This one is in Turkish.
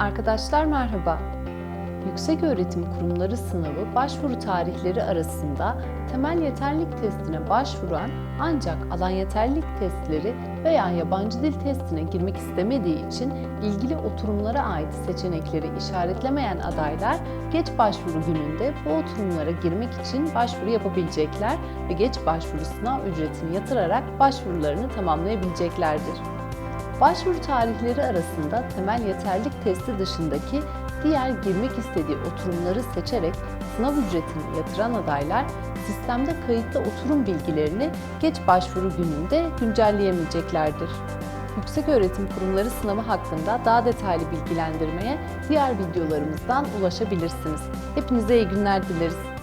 Arkadaşlar merhaba. Yükseköğretim Kurumları sınavı başvuru tarihleri arasında temel yeterlilik testine başvuran ancak alan yeterlilik testleri veya yabancı dil testine girmek istemediği için ilgili oturumlara ait seçenekleri işaretlemeyen adaylar geç başvuru gününde bu oturumlara girmek için başvuru yapabilecekler ve geç başvuru sınav ücretini yatırarak başvurularını tamamlayabileceklerdir. Başvuru tarihleri arasında temel yeterlik testi dışındaki diğer girmek istediği oturumları seçerek sınav ücretini yatıran adaylar sistemde kayıtlı oturum bilgilerini geç başvuru gününde güncelleyemeyeceklerdir. Yükseköğretim Kurumları sınavı hakkında daha detaylı bilgilendirmeye diğer videolarımızdan ulaşabilirsiniz. Hepinize iyi günler dileriz.